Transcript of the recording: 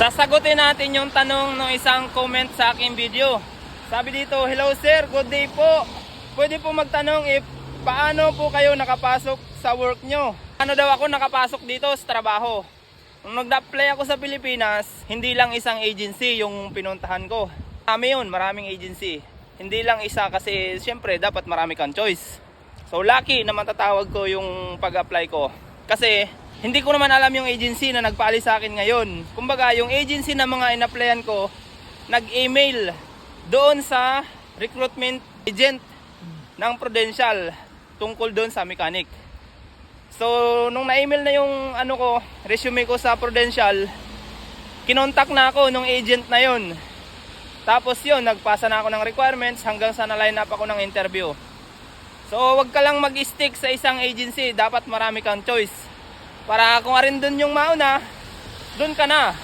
Sasagutin natin yung tanong ng isang comment sa aking video. Sabi dito, Hello sir, good day po. Pwede po magtanong if paano po kayo nakapasok sa work nyo? Ano daw ako nakapasok dito sa trabaho? Nung nag-apply ako sa Pilipinas, hindi lang isang agency yung pinuntahan ko. Marami yun, maraming agency. Hindi lang isa kasi siyempre dapat marami kang choice. So lucky na matatawag ko yung pag-apply ko. Kasi hindi ko naman alam yung agency na nagpaalis sa akin ngayon. Kumbaga, yung agency na mga in-applyan ko, nag-email doon sa recruitment agent ng Prudential tungkol doon sa mechanic. So, nung na-email na yung ano ko, resume ko sa Prudential, kinontak na ako nung agent na yun. Tapos yun, nagpasa na ako ng requirements hanggang sa na-line up ako ng interview. So, wag ka lang mag-stick sa isang agency. Dapat marami kang choice. Para kung arin dun yung mauna, dun ka na.